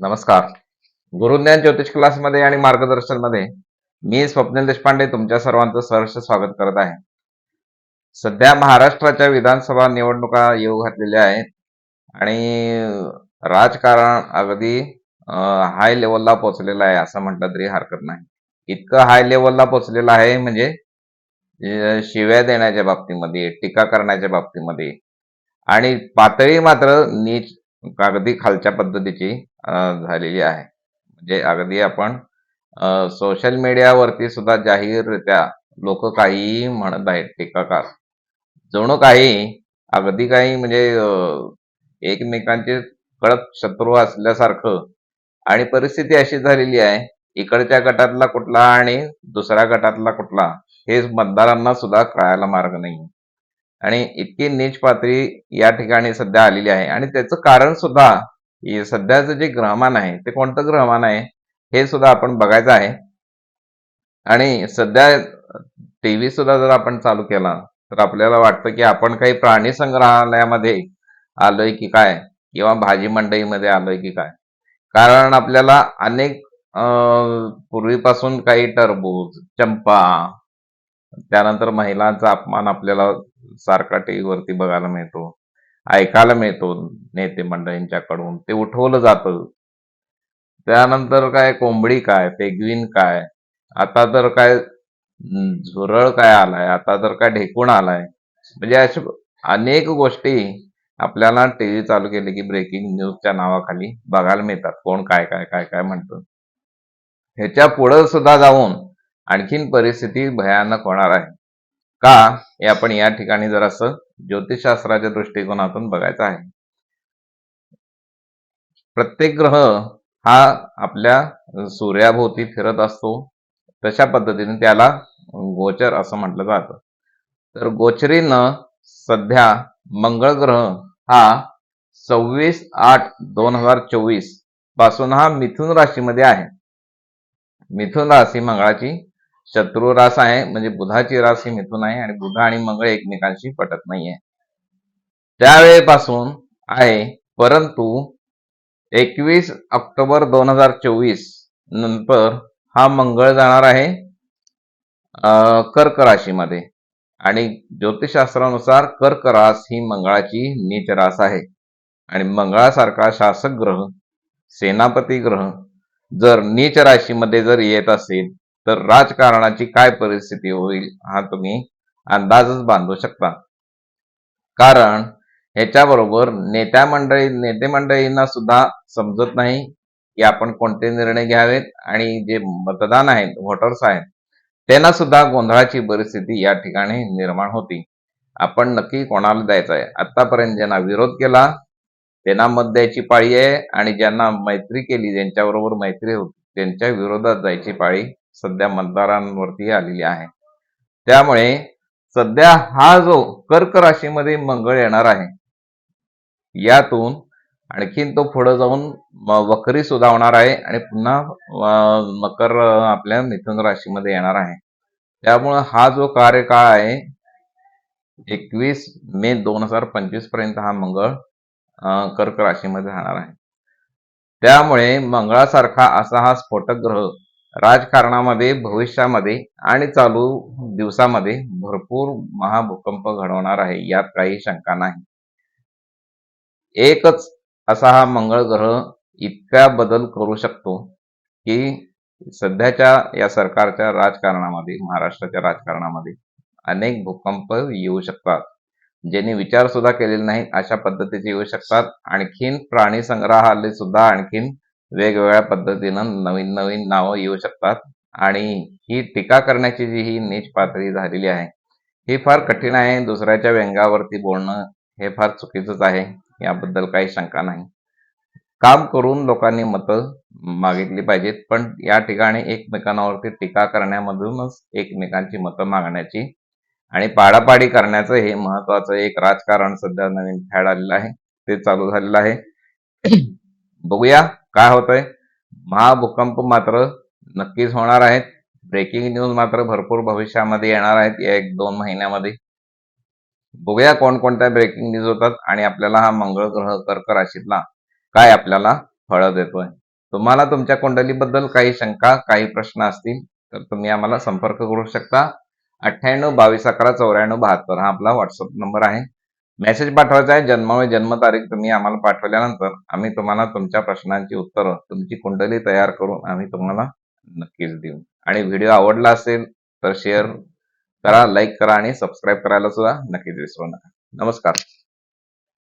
नमस्कार. गुरुज्ञान ज्योतिष क्लासमध्ये आणि मार्गदर्शनमध्ये मी स्वप्नील देशपांडे तुमच्या सर्वांचं सहर्ष स्वागत करत आहे. सध्या महाराष्ट्राच्या विधानसभा निवडणुका येऊ घातलेल्या आहेत आणि राजकारण अगदी हाय लेवलला पोहोचलेलं आहे असं म्हटलं तरी हरकत नाही. इतकं हाय लेवलला पोहोचलेलं आहे म्हणजे शिव्या देण्याच्या बाबतीमध्ये टीका करण्याच्या बाबतीमध्ये आणि पातळी मात्र नीच अगदी खालच्या पद्धतीची झालेली आहे. म्हणजे अगदी आपण सोशल मीडियावरती सुद्धा जाहीररित्या लोक काहीही म्हणत आहेत टीकाकार जणू काही अगदी काही म्हणजे एकमेकांचे कळत शत्रू असल्यासारखं आणि परिस्थिती अशी झालेली आहे इकडच्या गटातला कुठला आणि दुसऱ्या गटातला कुठला हे मतदारांना सुद्धा कळायला मार्ग नाही आणि इतकी नीच पातळी या ठिकाणी सध्या आलेली आहे. आणि त्याचं कारण सुद्धा सध्याचं जे ग्रहमान आहे ते कोणतं ग्रहमान आहे हे सुद्धा आपण बघायचं आहे. आणि सध्या टीव्ही सुद्धा जर आपण चालू केला तर आपल्याला वाटतं की आपण काही प्राणी संग्रहालयामध्ये आलोय की काय? किंवा भाजी मंडईमध्ये आलोय की काय? कारण आपल्याला अनेक पूर्वीपासून काही टरबूज चंपा त्यानंतर महिलांचा अपमान आपल्याला सारखा टीव्हीवरती बघायला मिळतो ऐकायला मिळतो नेते मंडळींच्याकडून ते उठवलं जातं. त्यानंतर काय कोंबडी काय पेग्विन काय आता तर काय झुरळ काय आलाय आता तर काय ढेकूण आलाय. म्हणजे अशा अनेक गोष्टी आपल्याला टीव्ही चालू केली की ब्रेकिंग न्यूजच्या नावाखाली बघायला मिळतात. कोण काय काय काय काय म्हणतं. ह्याच्या पुढं सुद्धा जाऊन आणखीन परिस्थिती भयानक होणार आहे. का? हे आपण या ठिकाणी जरासं ज्योतिषशास्त्राच्या दृष्टिकोनातून बघायचं आहे. प्रत्येक ग्रह हा आपल्या सूर्याभोवती फिरत असतो. तशा पद्धतीने त्याला गोचर असं म्हटलं जातं. तर गोचरीनं सध्या मंगळ ग्रह हा सव्वीस आठ दोन हजार चोवीसपासून हा मिथुन राशीमध्ये आहे. मिथुन राशी मंगळाची शत्रू रास आहे म्हणजे बुधाची रास ही मिथून आहे आणि बुध आणि मंगळ एकमेकांशी पटत नाहीये. त्यावेळेपासून आहे परंतु एकवीस ऑक्टोबर दोन हजार चोवीस नंतर हा मंगळ जाणार आहे कर्क राशीमध्ये. आणि ज्योतिषशास्त्रानुसार कर्क रास ही मंगळाची नीच रास आहे. आणि मंगळासारखा शासक ग्रह सेनापती ग्रह जर नीच राशीमध्ये जर येत असेल तर राजकारणाची काय परिस्थिती होईल हा तुम्ही अंदाजच बांधू शकता. कारण ह्याच्याबरोबर नेत्या मंडळी नेते मंडळींना सुद्धा समजत नाही की आपण कोणते निर्णय घ्यावेत आणि जे मतदान आहेत व्होटर्स आहेत त्यांना सुद्धा गोंधळाची परिस्थिती या ठिकाणी निर्माण होती. आपण नक्की कोणाला द्यायचं आहे आतापर्यंत ज्यांना विरोध केला त्यांना मत द्यायची पाळी आहे आणि ज्यांना मैत्री केली ज्यांच्याबरोबर मैत्री होती त्यांच्या विरोधात जायची पाळी सध्या मतदारांवरती आलेली आहे. त्यामुळे सध्या हा जो कर्क राशीमध्ये मंगळ येणार आहे यातून आणखीन तो पुढे जाऊन वकरी वक्री सुद्धा होणार आहे आणि पुन्हा मकर आपल्या मिथुन राशीमध्ये येणार आहे. त्यामुळं हा जो कार्यकाळ आहे एकवीस मे दोन हजार पंचवीसपर्यंत हा मंगळ कर्क राशीमध्ये राहणार आहे. त्यामुळे मंगळासारखा असा हा स्फोटक ग्रह राजकारणामध्ये भविष्यामध्ये आणि चालू दिवसामध्ये भरपूर महाभूकंप घडवणार आहे यात काही शंका नाही. एकच असा हा मंगळ ग्रह इतका बदल करू शकतो की सध्याच्या या सरकारच्या राजकारणामध्ये महाराष्ट्राच्या राजकारणामध्ये अनेक भूकंप येऊ शकतात. ज्यांनी विचार सुद्धा केलेले नाही अशा पद्धतीचे येऊ शकतात. आणखीन प्राणी संग्रहालय सुद्धा आणखीन वेगवेगळ्या पद्धतीनं नवीन नवीन नावं येऊ शकतात. आणि ही टीका करण्याची जी ही नीच पातळी झालेली आहे ही फार कठीण आहे. दुसऱ्याच्या व्यंगावरती बोलणं हे फार चुकीचंच आहे. याबद्दल काही शंका नाही. काम करून लोकांनी मतं मागितली पाहिजेत पण या ठिकाणी एकमेकांवरती टीका करण्यामधूनच एकमेकांची मतं मागण्याची आणि पाडापाडी करण्याचं हे महत्वाचं एक राजकारण सध्या नवीन फॅड आलेलं आहे. ते चालू झालेलं आहे. बघूया. काय होतंय? महाभूकंप मात्र नक्कीच होणार आहेत. ब्रेकिंग न्यूज मात्र भरपूर भविष्यामध्ये येणार आहेत या एक दोन महिन्यामध्ये. बघूया कोणकोणत्या ब्रेकिंग न्यूज होतात आणि आपल्याला हा मंगळ ग्रह कर्क राशीतला काय आपल्याला फळ देतोय. तुम्हाला तुमच्या कुंडलीबद्दल काही शंका काही प्रश्न असतील तर तुम्ही आम्हाला संपर्क करू शकता. अठ्ठ्याण्णव बावीस अकरा चौऱ्याण्णव बहात्तर हा आपला व्हॉट्सअप नंबर आहे. मेसेज पाठवायचा आहे. जन्म जन्मतारीख तुम्ही आम्हाला पाठवल्यानंतर आम्ही तुम्हाला तुमच्या प्रश्नांची उत्तरं तुमची कुंडली तयार करून आम्ही तुम्हाला नक्कीच देऊ. आणि व्हिडिओ आवडला असेल तर शेअर करा लाईक करा आणि सबस्क्राईब करायला सुद्धा नक्कीच विसरू नका. नमस्कार.